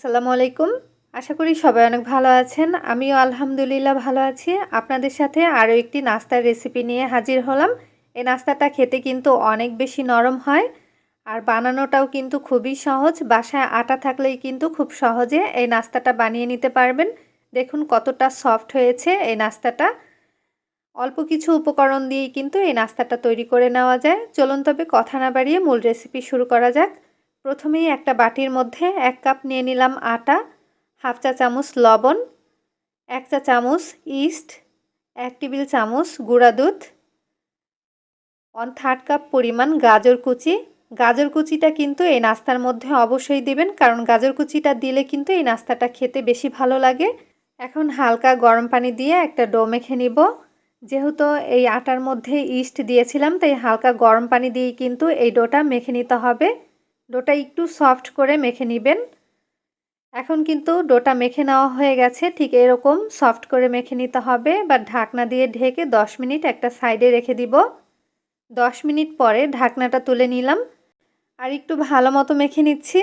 আসসালামু আলাইকুম। আশা করি সবাই অনেক ভালো আছেন। আমিও আলহামদুলিল্লাহ ভালো আছি। আপনাদের সাথে আরও একটি নাস্তার রেসিপি নিয়ে হাজির হলাম। এই নাস্তাটা খেতে কিন্তু অনেক বেশি নরম হয় আর বানানোটাও কিন্তু খুবই সহজ। বাসায় আটা থাকলেই কিন্তু খুব সহজে এই নাস্তাটা বানিয়ে নিতে পারবেন। দেখুন কতটা সফট হয়েছে এই নাস্তাটা। অল্প কিছু উপকরণ দিয়েই কিন্তু এই নাস্তাটা তৈরি করে নেওয়া যায়। চলুন তবে কথা না বাড়িয়ে মূল রেসিপি শুরু করা যাক। প্রথমেই একটা বাটির মধ্যে এক কাপ নিয়ে নিলাম আটা, হাফ চা চামচ লবণ, এক চা চামচ ইস্ট, এক টেবিল চামচ গুঁড়া দুধ, ওয়ান থার্ড কাপ পরিমাণ গাজর কুচি। গাজর কুচিটা কিন্তু এই নাস্তার মধ্যে অবশ্যই দিবেন, কারণ গাজর কুচিটা দিলে কিন্তু এই নাস্তাটা খেতে বেশি ভালো লাগে। এখন হালকা গরম পানি দিয়ে একটা ডো মেখে নিব। যেহেতু এই আটার মধ্যে ইস্ট দিয়েছিলাম, তাই হালকা গরম পানি দিয়েই কিন্তু এই ডোটা মেখে নিতে হবে। ডোটা একটু সফট করে মেখে নেবেন। এখন কিন্তু ডোটা মেখে নেওয়া হয়ে গেছে, ঠিক এরকম সফট করে মেখে নিতে হবে বা ঢাকনা দিয়ে ঢেকে 10 মিনিট একটা সাইডে রেখে দিব। 10 মিনিট পরে ঢাকনাটা তুলে নিলাম। আর একটু ভালো মতো মেখে নিচ্ছি।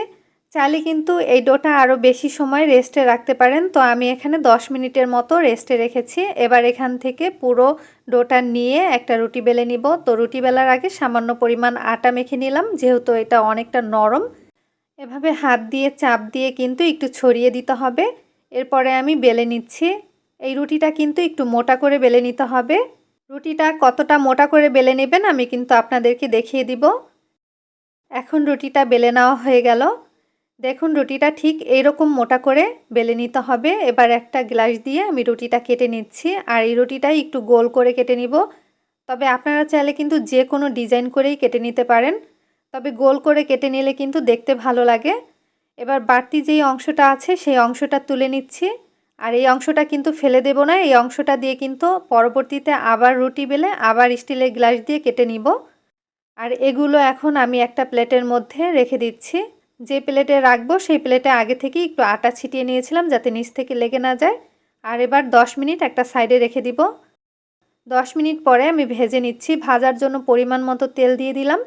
চাইলে কিন্তু এই ডোটা আরও বেশি সময় রেস্টে রাখতে পারেন। তো আমি এখানে 10 মিনিটের মতো রেস্টে রেখেছি। এবার এখান থেকে পুরো ডোটা নিয়ে একটা রুটি বেলে নিব। তো রুটি বেলার আগে সামান্য পরিমাণ আটা মেখে নিলাম, যেহেতু এটা অনেকটা নরম। এভাবে হাত দিয়ে, চাপ দিয়ে কিন্তু একটু ছড়িয়ে দিতে হবে। এরপরে আমি বেলে নিচ্ছি। এই রুটিটা কিন্তু একটু মোটা করে বেলে নিতে হবে। রুটিটা কতটা মোটা করে বেলে নেবেন আমি কিন্তু আপনাদেরকে দেখিয়ে দিব। এখন রুটিটা বেলে নেওয়া হয়ে গেল। দেখুন, রুটিটা ঠিক এইরকম মোটা করে বেলে নিতে হবে। এবার একটা গ্লাস দিয়ে আমি রুটিটা কেটে নিচ্ছি। আর এই রুটিটা একটু গোল করে কেটে নিব। তবে আপনারা চাইলে কিন্তু যে কোনো ডিজাইন করেই কেটে নিতে পারেন। তবে গোল করে কেটে নিলে কিন্তু দেখতে ভালো লাগে। এবার বাড়তি যেই অংশটা আছে, সেই অংশটা তুলে নিচ্ছি। আর এই অংশটা কিন্তু ফেলে দেব না। এই অংশটা দিয়ে কিন্তু পরবর্তীতে আবার রুটি বেলে আবার স্টিলের গ্লাস দিয়ে কেটে নিব। আর এগুলো এখন আমি একটা প্লেটের মধ্যে রেখে দিচ্ছি। যে প্লেটে রাখব, সেই প্লেটে আগে থেকে একটু আটা ছিটিয়ে নিয়েছিলাম যাতে নিচ থেকে লেগে না যায়। আর এবার 10 মিনিট একটা সাইডে রেখে দিব। 10 মিনিট পরে আমি ভেজে নিচ্ছি। ভাজার জন্য পরিমাণ মতো তেল দিয়ে দিলাম।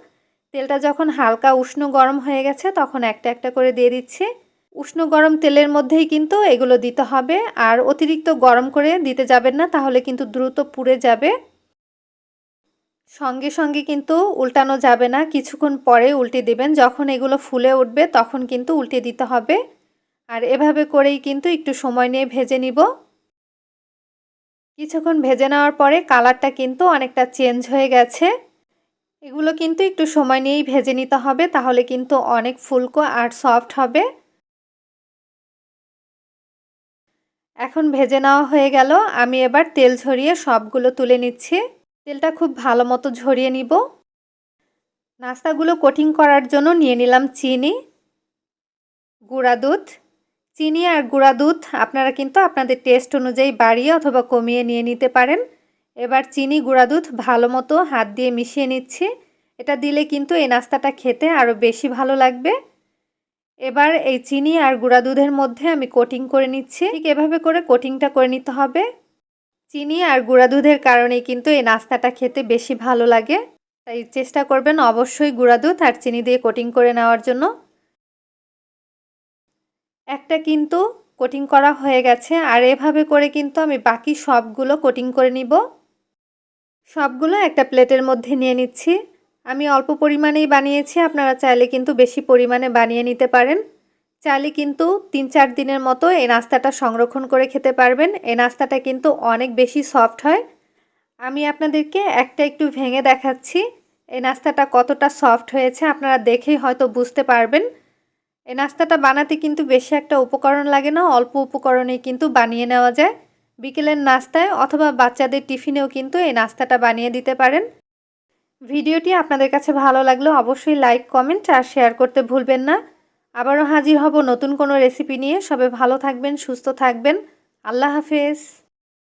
তেলটা যখন হালকা উষ্ণ গরম হয়ে গেছে, তখন একটা একটা করে দিয়ে দিচ্ছি। উষ্ণ গরম তেলের মধ্যেই কিন্তু এগুলো দিতে হবে। আর অতিরিক্ত গরম করে দিতে যাবেন না, তাহলে কিন্তু দ্রুত পুড়ে যাবে। সঙ্গে সঙ্গে কিন্তু উল্টানো যাবে না। কিছুক্ষণ পরে উল্টে দিবেন। যখন এগুলো ফুলে উঠবে, তখন কিন্তু উল্টে দিতে হবে। আর এভাবে করেই কিন্তু একটু সময় নিয়ে ভেজে নিব। কিছুক্ষণ ভেজে নেওয়ার পরে কালারটা কিন্তু অনেকটা চেঞ্জ হয়ে গেছে। এগুলো কিন্তু একটু সময় নিয়েই ভেজে নিতে হবে, তাহলে কিন্তু অনেক ফুলকো আর সফট হবে। এখন ভেজে নেওয়া হয়ে গেল। আমি এবার তেল ঝরিয়ে সবগুলো তুলে নিচ্ছি। তেলটা খুব ভালো মতো ঝরিয়ে নিব। নাস্তাগুলো কোটিং করার জন্য নিয়ে নিলাম চিনি, গুঁড়া দুধ। চিনি আর গুঁড়া দুধ আপনারা কিন্তু আপনাদের টেস্ট অনুযায়ী বাড়িয়ে অথবা কমিয়ে নিয়ে নিতে পারেন। এবার চিনি, গুঁড়া দুধ ভালো মতো হাত দিয়ে মিশিয়ে নিচ্ছি। এটা দিলে কিন্তু এই নাস্তাটা খেতে আরও বেশি ভালো লাগবে। এবার এই চিনি আর গুঁড়া দুধের মধ্যে আমি কোটিং করে নিচ্ছি। ঠিক এভাবে করে কোটিংটা করে নিতে হবে। চিনি আর গুঁড়া দুধের কারণেই কিন্তু এই নাস্তাটা খেতে বেশি ভালো লাগে। তাই চেষ্টা করবেন অবশ্যই গুঁড়া দুধ আর চিনি দিয়ে কোটিং করে নেওয়ার জন্য। একটা কিন্তু কোটিং করা হয়ে গেছে আর এভাবে করে কিন্তু আমি বাকি সবগুলো কোটিং করে নিব। সবগুলো একটা প্লেটের মধ্যে নিয়ে নিচ্ছি। আমি অল্প পরিমাণেই বানিয়েছি, আপনারা চাইলে কিন্তু বেশি পরিমাণে বানিয়ে নিতে পারেন। চাইলে কিন্তু তিন চার দিনের মতো এই নাস্তাটা সংরক্ষণ করে খেতে পারবেন। এই নাস্তাটা কিন্তু অনেক বেশি সফট হয়। আমি আপনাদেরকে একটা একটু ভেঙে দেখাচ্ছি। এই নাস্তাটা কতটা সফট হয়েছে আপনারা দেখেই হয়তো বুঝতে পারবেন। এই নাস্তাটা বানাতে কিন্তু বেশি একটা উপকরণ লাগে না, অল্প উপকরণেই কিন্তু বানিয়ে নেওয়া যায়। বিকেলের নাস্তায় অথবা বাচ্চাদের টিফিনেও কিন্তু এই নাস্তাটা বানিয়ে দিতে পারেন। ভিডিওটি আপনাদের কাছে ভালো লাগলে অবশ্যই লাইক, কমেন্ট আর শেয়ার করতে ভুলবেন না। আবারও হাজির হব নতুন কোনো রেসিপি নিয়ে। সবে ভালো থাকবেন সুস্থ থাকবেন। আল্লাহ হাফেজ।